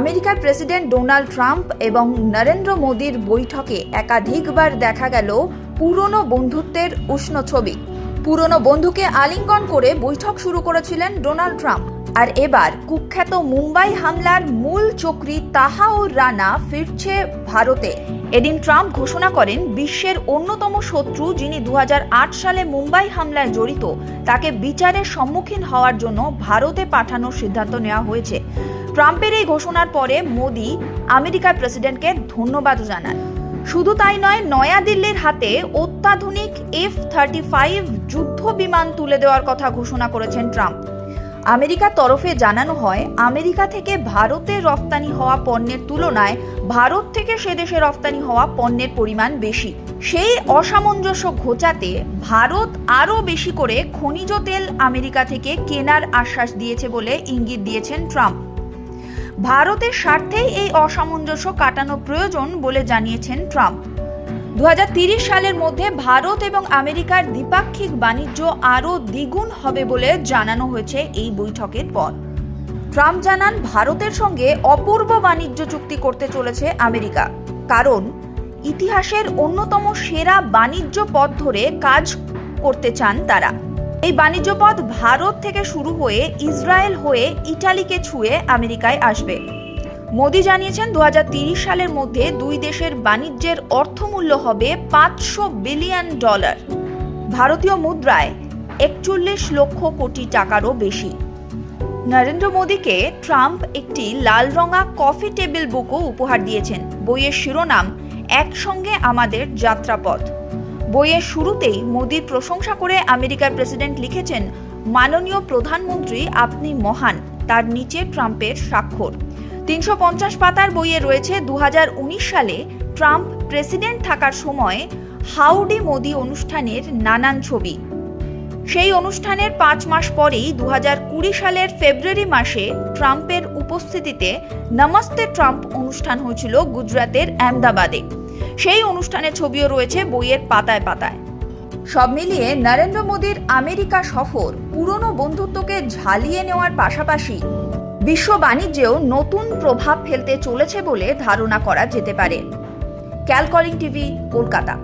আমেরিকার president Donald Trump এবং নরেন্দ্র মোদীর বৈঠকে একাধিকবার দেখা গেল পুরনো বন্ধুত্বের উষ্ণ ছবি। পুরনো বন্ধুকে আলিঙ্গন করে বৈঠক শুরু করেছিলেন ডোনাল্ড ট্রাম্প। আর এবার কুখ্যাত মুম্বাই হামলার মূল চক্রী তাহা ও রানা ফিরছে ভারতে। এদিন ট্রাম্প ঘোষণা করেন বিশ্বের অন্যতম শত্রু যিনি দুহাজার আট সালে মুম্বাই হামলায় জড়িত, তাকে বিচারের সম্মুখীন হওয়ার জন্য ভারতে পাঠানোর সিদ্ধান্ত নেওয়া হয়েছে। ট্রাম্পের এই ঘোষণার পরে মোদি আমেরিকার প্রেসিডেন্টকে ধন্যবাদ জানান। শুধু তাই নয়, নয়াদিল্লির হাতে অত্যাধুনিক এফ থার্টি ফাইভ যুদ্ধ বিমান তুলে দেওয়ার কথা ঘোষণা করেছেন ট্রাম্প। আমেরিকার তরফে জানানো হয়, আমেরিকা থেকে ভারতে রফতানি হওয়া পণ্যের তুলনায় ভারত থেকে সে দেশে রফতানি হওয়া পণ্যের পরিমাণ বেশি। সেই অসামঞ্জস্য ঘোচাতে ভারত আরও বেশি করে খনিজ তেল আমেরিকা থেকে কেনার আশ্বাস দিয়েছে বলে ইঙ্গিত দিয়েছেন ট্রাম্প। ভারতের স্বার্থেই এই অসামঞ্জস্য কাটানো প্রয়োজন বলে জানিয়েছেন ট্রাম্প। দু সালের মধ্যে ভারত এবং আমেরিকার দ্বিপাক্ষিক বাণিজ্য আরও দ্বিগুণ হবে বলে জানানো হয়েছে এই বৈঠকের পর। ট্রাম্প জানান, ভারতের সঙ্গে অপূর্ব বাণিজ্য চুক্তি করতে চলেছে আমেরিকা। কারণ, ইতিহাসের অন্যতম সেরা বাণিজ্য পথ ধরে কাজ করতে চান তারা। এই বাণিজ্য পথ ভারত থেকে শুরু হয়ে ইসরায়েল হয়ে ইটালিকে ছুঁয়ে আমেরিকায় আসবে। মোদি জানিয়েছেন দু সালের মধ্যে দুই দেশের বাণিজ্যের অর্থমূল্য হবে পাঁচশো বিলিয়ন ডলার। ভারতীয় মুদ্রায় একচল্লিশ লক্ষ কোটি টাকারও বেশি। নরেন্দ্র মোদীকে ট্রাম্প একটি লাল রঙা কফি টেবিল বুকও উপহার দিয়েছেন। বইয়ের শিরোনাম, একসঙ্গে আমাদের যাত্রাপথ বইয়ের শুরুতেই মোদীর প্রশংসা করে আমেরিকার প্রেসিডেন্ট লিখেছেন, মাননীয় প্রধানমন্ত্রী আপনি মহান, তার নিচে ট্রাম্পের স্বাক্ষর। তিনশো পঞ্চাশ পাতার বইয়ে রয়েছে দু হাজার উনিশ সালে ট্রাম্প প্রেসিডেন্ট থাকার সময় হাউডি মোদি অনুষ্ঠানের নানান ছবি। সেই অনুষ্ঠানের পাঁচ মাস পরেই দু কুড়ি সালের ফেব্রুয়ারি মাসে ট্রাম্পের উপস্থিতিতে নমস্তে ট্রাম্প অনুষ্ঠান হয়েছিল গুজরাতের আহমেদাবাদে। সেই অনুষ্ঠানের ছবিও রয়েছে বইয়ের পাতায় পাতায়। সব মিলিয়ে নরেন্দ্র মোদীর আমেরিকা সফর পুরনো বন্ধুত্বকে ঝালিয়ে নেওয়ার পাশাপাশি বিশ্ব বাণিজ্যেও নতুন প্রভাব ফেলতে চলেছে বলে ধারণা করা যেতে পারে। ক্যালকলিং টিভি কলকাতা।